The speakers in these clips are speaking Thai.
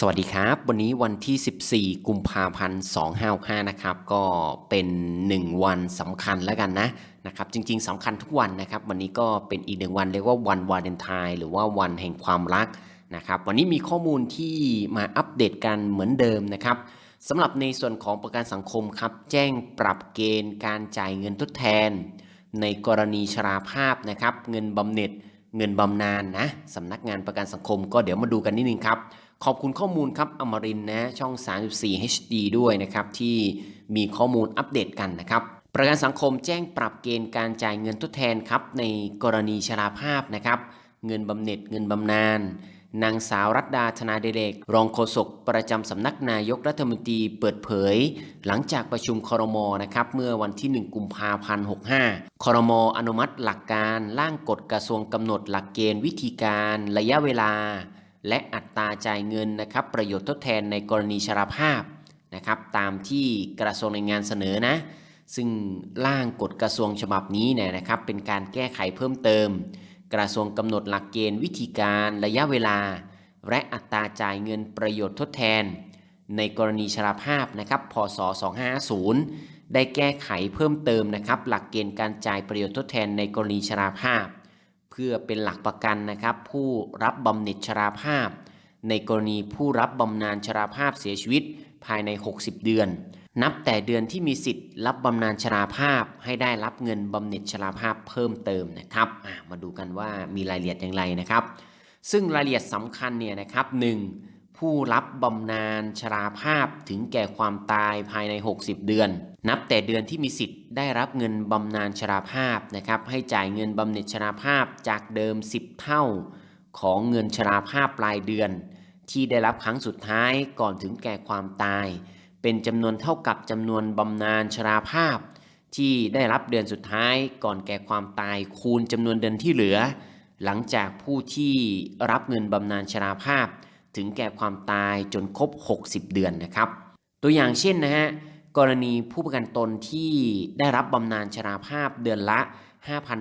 สวัสดีครับ วันนี้วันที่ 14 กุมภาพันธ์255 นะครับ ก็เป็น 1 วันสำคัญแล้วกันนะนะครับจริงๆสำคัญทุกวันนะครับ วันนี้ก็เป็นอีกหนึ่งวันเรียกว่าวันวาเลนไทน์หรือว่าวันแห่งความรักนะครับ วันนี้มีข้อมูลที่มาอัปเดตกันเหมือนเดิมนะครับสำหรับในส่วนของประกันสังคมครับ แจ้งปรับเกณฑ์การจ่ายเงินทดแทน ในกรณีชราภาพนะครับ เงินบำเหน็จ เงินบำนาญนะสำนักงานประกันสังคมก็เดี๋ยวมาดูกันนิดนึงครับ ขอบคุณข้อมูลครับอมรินนะช่อง 34 HD ด้วยนะครับที่มีข้อมูลอัปเดตกันนะครับประกันสังคมแจ้งปรับเกณฑ์การจ่ายเงินทดแทนครับในกรณีชราภาพนะครับเงินบำเหน็จเงินบำนาญนางสาวรัตดาธนาเดเรก รองโฆษกประจำสำนักนายกรัฐมนตรีเปิดเผย หลังจากประชุมครมนะครับเมื่อวันที่ 1 กุมภาพันธ์ 65ครมอนุมัติหลักการ ร่างกฎกระทรวงกำหนดหลักเกณฑ์วิธีการ ระยะเวลา และอัตราจ่ายเงินนะครับประโยชน์ทดแทนในกรณีชราภาพนะครับตามที่กระทรวงแรงงานเสนอนะ ซึ่งร่างกฎกระทรวงฉบับนี้เนี่ยนะครับเป็นการแก้ไขเพิ่มเติม กระทรวงกำหนดหลักเกณฑ์วิธีการระยะเวลา และอัตราจ่ายเงินประโยชน์ทดแทน ในกรณีชราภาพนะครับพศ 2550 ได้แก้ไขเพิ่มเติมนะครับหลักเกณฑ์การจ่ายประโยชน์ทดแทนในกรณีชราภาพ พื่อเป็นหลักประกันนะครับ ผู้รับบำเหน็จชราภาพ ในกรณีผู้รับบำนาญชราภาพเสียชีวิตภายใน 60 เดือน นับแต่เดือนที่มีสิทธิ์รับบำนาญชราภาพ ให้ได้รับเงินบำเหน็จชราภาพเพิ่มเติมนะครับมาดูกันว่ามีรายละเอียดอย่างไรนะครับ ซึ่งรายละเอียดสำคัญเนี่ยนะครับ 1. ผู้รับบำนาญชราภาพถึงแก่ความตายภายใน 60 เดือน นับแต่เดือนที่มีสิทธิ์ได้รับเงินบำนาญชราภาพนะครับให้จ่ายเงินบำเหน็จชราภาพจากเดิม 10 เท่าของเงินชราภาพปลายเดือน ที่ได้รับครั้งสุดท้ายก่อนถึงแก่ความตาย เป็นจำนวนเท่ากับจำนวนบำนาญชราภาพ ที่ได้รับเดือนสุดท้ายก่อนแก่ความตายคูณจำนวนเดือนที่เหลือ หลังจากผู้ที่รับเงินบำนาญชราภาพ ถึงแก่ความตายจนครบ 60 เดือนนะครับ ตัวอย่างเช่นนะฮะกรณีผู้ประกันตนที่ได้รับบำนาญชราภาพเดือนละ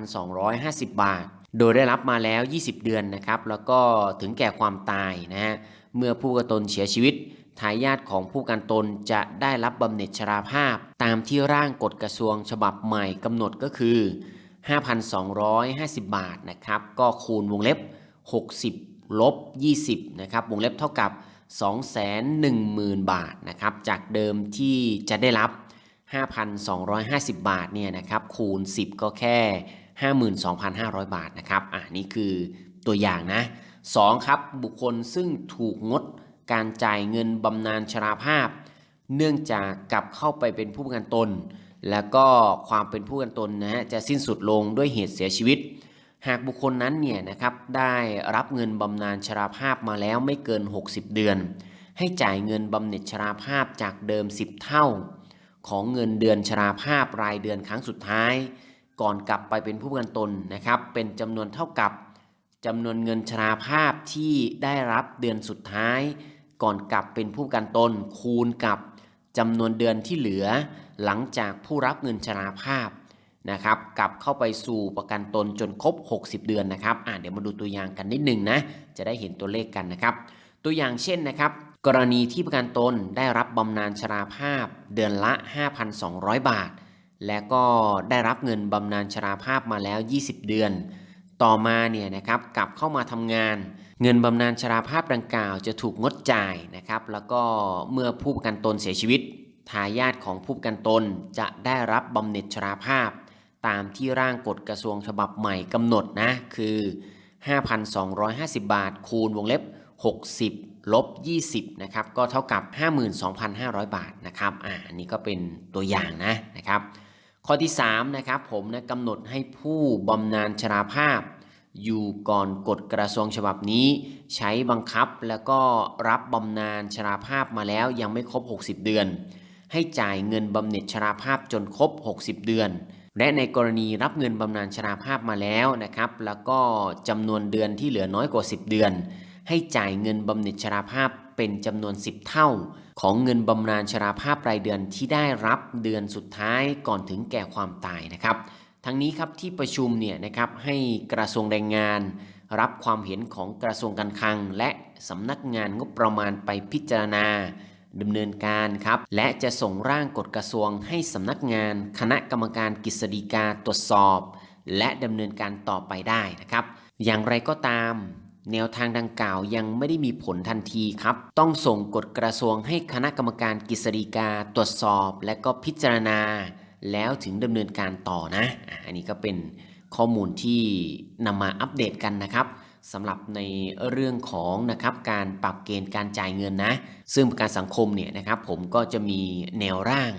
5,250 บาท โดยได้รับมาแล้ว 20 เดือนนะครับ แล้วก็ถึงแก่ความตายนะฮะเมื่อผู้ประกันตนเสียชีวิตทายาทของผู้ประกันตนจะได้รับบำเหน็จชราภาพ ตามที่ร่างกฎกระทรวงฉบับใหม่กำหนดก็คือ 5,250 บาทนะครับ ก็คูณวงเล็บ 60 ลบ 20 นะครับ วงเล็บเท่ากับ 210,000 บาทนะครับ จากเดิมที่จะได้รับ 5,250 บาทเนี่ยนะครับ คูณ 10 ก็แค่ 52,500 บาทนะครับ อ่านี่คือตัวอย่างนะ 2. ครับ บุคคลซึ่งถูกงดการจ่ายเงินบำนาญชราภาพ เนื่องจากกลับเข้าไปเป็นผู้ประกันตน แล้วก็ความเป็นผู้ประกันตนนะฮะจะสิ้นสุดลงด้วยเหตุเสียชีวิต หากบุคคลนั้นเนี่ยนะครับได้รับเงินบำนาญชราภาพมาแล้วไม่เกิน 60 เดือน ให้จ่ายเงินบำเหน็จชราภาพจากเดิม 10 เท่า ของเงินเดือนชราภาพรายเดือนครั้งสุดท้าย ก่อนกลับไปเป็นผู้ประกันตนนะครับ เป็นจำนวนเท่ากับจำนวนเงินชราภาพที่ได้รับเดือนสุดท้าย ก่อนกลับเป็นผู้ประกันตนคูณกับจำนวนเดือนที่เหลือ หลังจากผู้รับเงินชราภาพ นะครับกลับเข้าไปสู่ประกันตนจนครบ 60 เดือนนะครับอ่าเดี๋ยวมาดูตัวอย่างกันนิดหนึ่งนะจะได้เห็นตัวเลขกันนะครับ ตัวอย่างเช่นนะครับ กรณีที่ประกันตนได้รับบำนาญชราภาพเดือนละ 5,200 บาท และก็ได้รับเงินบำนาญชราภาพมาแล้ว 20 เดือน ต่อมาเนี่ยนะครับกลับเข้ามาทำงาน เงินบำนาญชราภาพดังกล่าวจะถูกงดจ่ายนะครับ แล้วก็เมื่อผู้ประกันตนเสียชีวิตทายาทของผู้ประกันตนจะได้รับบำเหน็จชราภาพ ตามที่ร่างกฎกระทรวงฉบับใหม่กำหนดนะ คือ 5,250 บาท คูณวงเล็บ 60 ลบ 20 นะครับ ก็เท่ากับ 52,500 บาทนะครับ อ่าอันนี้ก็เป็นตัวอย่างนะนะครับ ข้อที่ 3 นะครับ ผมนะกำหนดให้ผู้บำนาญชราภาพ อยู่ก่อนกฎกระทรวงฉบับนี้ ใช้บังคับแล้วก็รับบำนาญชราภาพมาแล้วยังไม่ครบ 60 เดือน ให้จ่ายเงินบำเหน็จชราภาพจนครบ 60 เดือน และในกรณีรับเงินบำนาญชราภาพมาแล้วนะครับ แล้วก็จำนวนเดือนที่เหลือน้อยกว่า 10 เดือน ให้จ่ายเงินบำเหน็จชราภาพเป็นจำนวน 10 เท่า ของเงินบำนาญชราภาพรายเดือนที่ได้รับเดือนสุดท้ายก่อนถึงแก่ความตายนะครับ ทั้งนี้ครับที่ประชุมเนี่ยนะครับให้กระทรวงแรงงาน รับความเห็นของกระทรวงการคลัง และสำนักงานงบประมาณไปพิจารณา ดำเนินการครับ และจะส่งร่างกฎกระทรวงให้สำนักงาน คณะกรรมการกฤษฎีกาตรวจสอบ และดำเนินการต่อไปได้นะครับ อย่างไรก็ตาม แนวทางดังกล่าวยังไม่ได้มีผลทันทีครับ ต้องส่งกฎกระทรวงให้คณะกรรมการกฤษฎีกาตรวจสอบ และก็พิจารณา แล้วถึงดำเนินการต่อนะ อันนี้ก็เป็นข้อมูลที่นำมาอัปเดตกันนะครับ สำหรับในเรื่องของนะครับการปรับเกณฑ์การจ่ายเงินนะ ซึ่งประกันสังคมเนี่ยนะครับผมก็จะมีแนวร่าง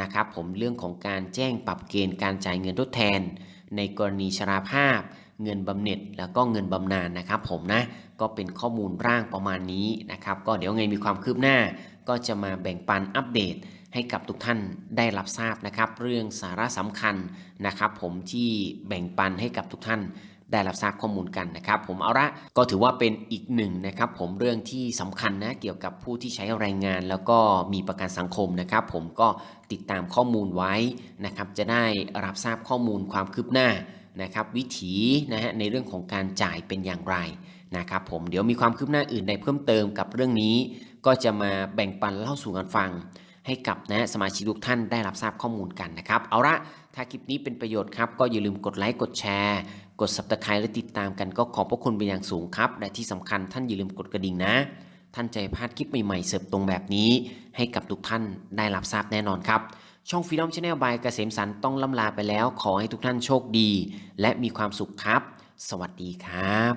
นะครับผมเรื่องของการแจ้งปรับเกณฑ์การจ่ายเงินทดแทน ในกรณีชราภาพ เงินบำเหน็จแล้วก็เงินบำนาญนะครับผมนะก็เป็นข้อมูลร่างประมาณนี้นะครับก็เดี๋ยวไงมีความคืบหน้า ก็จะมาแบ่งปันอัปเดตให้กับทุกท่านได้รับทราบนะครับ เรื่องสาระสำคัญนะครับ ผมที่แบ่งปันให้กับทุกท่าน ได้รับทราบข้อมูลกันนะครับ ผมเอาละก็ถือว่าเป็นอีกหนึ่งนะครับผมเรื่องที่สำคัญนะเกี่ยวกับผู้ที่ใช้แรงงาน แล้วก็มีประกันสังคมนะครับ ผมก็ติดตามข้อมูลไว้นะครับ จะได้รับทราบข้อมูลความคืบหน้านะครับ วิถีนะฮะในเรื่องของการจ่ายเป็นอย่างไรนะครับ ผมเดี๋ยวมีความคืบหน้าอื่นใดเพิ่มเติมกับเรื่องนี้ ก็จะมาแบ่งปันเล่าสู่กันฟังให้กับนะสมาชิกทุกท่านได้รับทราบข้อมูลกันนะครับ เอาละถ้าคลิปนี้เป็นประโยชน์ครับ ก็อย่าลืมกดไลค์กดแชร์ กด subscribe และติดตามกันก็ขอบพระคุณเป็นอย่างสูงครับ และที่สำคัญท่านอย่าลืมกดกระดิ่งนะ ท่านใจพลาดคลิปใหม่ๆเสิร์ฟตรงแบบนี้ ให้กับทุกท่านได้รับทราบแน่นอนครับ ช่อง Freedom Channel by เกษมสันต้องล่ำลาไปแล้ว ขอให้ทุกท่านโชคดี และมีความสุขครับ สวัสดีครับ